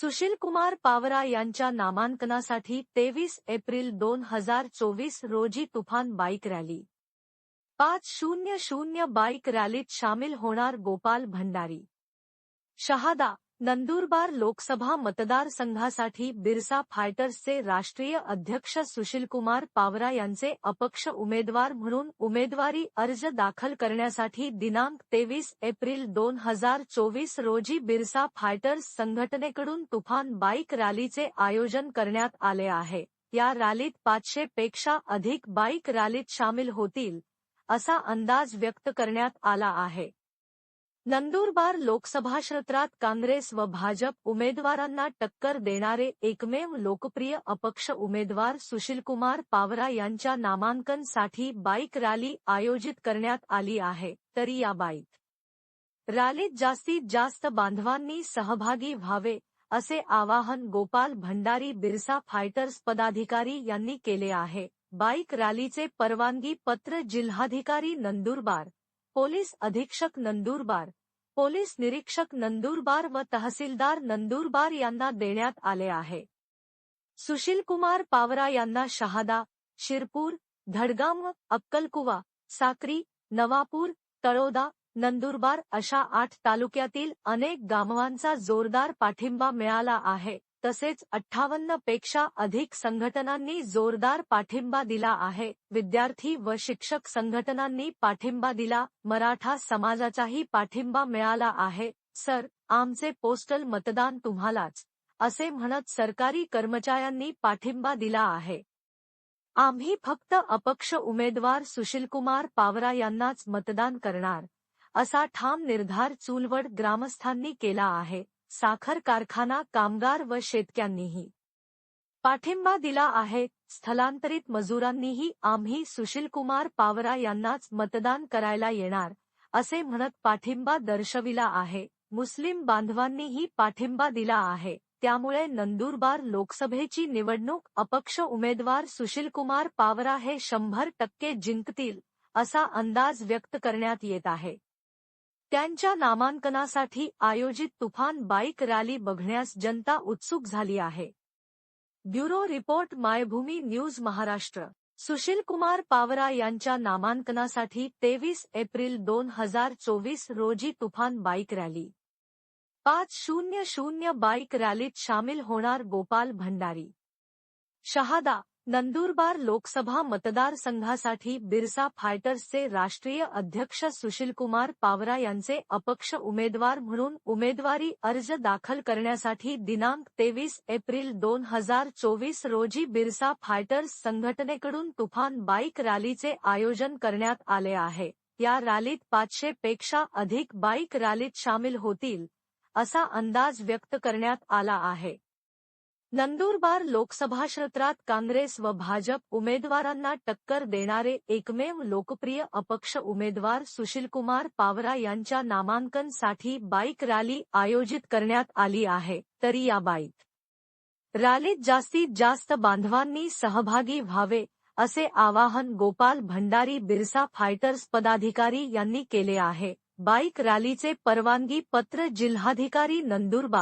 सुशीलकुमार पावरा यांच्या नामांकनासाठी तेवीस एप्रिल दोन हजार चोवीस रोजी तुफान बाईक रॅली. पाच शून्य शून्य बाईक रॅलीत सामील होणार गोपाल भंडारी. शहादा नंदुरबार लोकसभा मतदारसंघासाठी बिरसा फायटर्सचे राष्ट्रीय अध्यक्ष सुशीलकुमार पावरा यांचे अपक्ष उमेदवार म्हणून उमेदवारी अर्ज दाखल करण्यासाठी दिनांक तेवीस एप्रिल दोन हजार चोवीस रोजी बिरसा फायटर्स संघटनेकडून तुफान बाईक रॅलीचे आयोजन करण्यात आले आहे. या रॅलीत पाचशे पेक्षा अधिक बाईक रॅलीत सामील होतील असा अंदाज व्यक्त करण्यात आला आहे. नंदुरबार लोकसभा क्षेत्रात काँग्रेस व भाजप उमेदवारांना टक्कर देणारे एकमेव लोकप्रिय अपक्ष उमेदवार सुशीलकुमार पावरा यांच्या नामांकनसाठी बाईक रॅली आयोजित करण्यात आली आहे. तरी या बाईक रॅलीत जास्तीत जास्त बांधवांनी सहभागी व्हावे असे आवाहन गोपाल भंडारी बिरसा फायटर्स पदाधिकारी यांनी केले आहे. बाईक रॅलीचे परवानगी पत्र जिल्हाधिकारी नंदुरबार पोलीस अधीक्षक नंदुरबार, पोलीस निरीक्षक नंदुरबार व तहसीलदार नंदुरबार यांना देण्यात आले आहे. पावरा यांना शहादा, शिरपूर, धडगाम, अक्कलकुवा, साक्री, नवापूर, तळोदा, नंदुरबार अशा आठ तालुक्यातील अनेक गामवांचा जोरदार पाठिंबा मिळाला आहे. तसेच अठ्ठावन्नपेक्षा अधिक संघटनांनी जोरदार पाठिंबा दिला आहे. विद्यार्थी व शिक्षक संघटनांनी पाठिंबा दिला. मराठा समाजाचाही पाठिंबा मिळाला आहे. सर आमचे पोस्टल मतदान तुम्हालाच असे म्हणत सरकारी कर्मचाऱ्यांनी पाठिंबा दिला आहे. आम्ही फक्त अपक्ष उमेदवार सुशीलकुमार पावरा यांनाच मतदान करणार असा ठाम निर्धार चुलवड ग्रामस्थांनी केला आहे. साखर कारखाना कामगार व शेतक्यांनीही पाठिंबा दिला आहे. स्थलांतरित मजुरांनीही आम्ही सुशीलकुमार पावरा यांनाच मतदान करायला येणार असे म्हणत पाठिंबा दर्शविला आहे. मुस्लिम बांधवांनीही पाठिंबा दिला आहे. त्यामुळे नंदुरबार लोकसभेची निवडणूक अपक्ष उमेदवार सुशीलकुमार पावरा हे शंभर टक्के जिंकतील असा अंदाज व्यक्त करण्यात येत आहे. त्यांच्या नामांकनासाठी आयोजित तुफान बाईक रॅली बघण्यास जनता उत्सुक झाली आहे. Bureau report Maibhumi news Maharashtra. Sushil Kumar Pawara यांच्या नामांकनासाठी तेवीस एप्रिल दोन हजार चोवीस रोजी तुफान बाईक रॅली. पाच शून्य शून्य बाईक रॅलीत सामील होणार गोपाल भंडारी. शहादा नंदुरबार लोकसभा मतदारसंघासाठी बिरसा फायटर्सचे राष्ट्रीय अध्यक्ष सुशीलकुमार पावरा यांचे अपक्ष उमेदवार म्हणून उमेदवारी अर्ज दाखल करण्यासाठी दिनांक तेवीस एप्रिल दोन हजार चोवीस रोजी बिरसा फायटर्स संघटनेकडून तुफान बाईक रॅलीचे आयोजन करण्यात आले आहे. या रॅलीत पाचशे पेक्षा अधिक बाईक रॅलीत सामील होतील असा अंदाज व्यक्त करण्यात आला आहे. नंदुरबार लोकसभा क्षेत्रात काँग्रेस व भाजप उमेदवारांना टक्कर देणारे एकमेव लोकप्रिय अपक्ष उमेदवार सुशीलकुमार पावरा यांच्या नामांकनसाठी बाईक रॅली आयोजित करण्यात आली आहे. तरी या बाईक रॅलीत जास्तीत जास्त बांधवांनी सहभागी व्हावे असे आवाहन गोपाल भंडारी बिरसा फायटर्स पदाधिकारी यांनी केले आहे. बाईक रॅलीचे परवानगी पत्र जिल्हाधिकारी नंदुरबार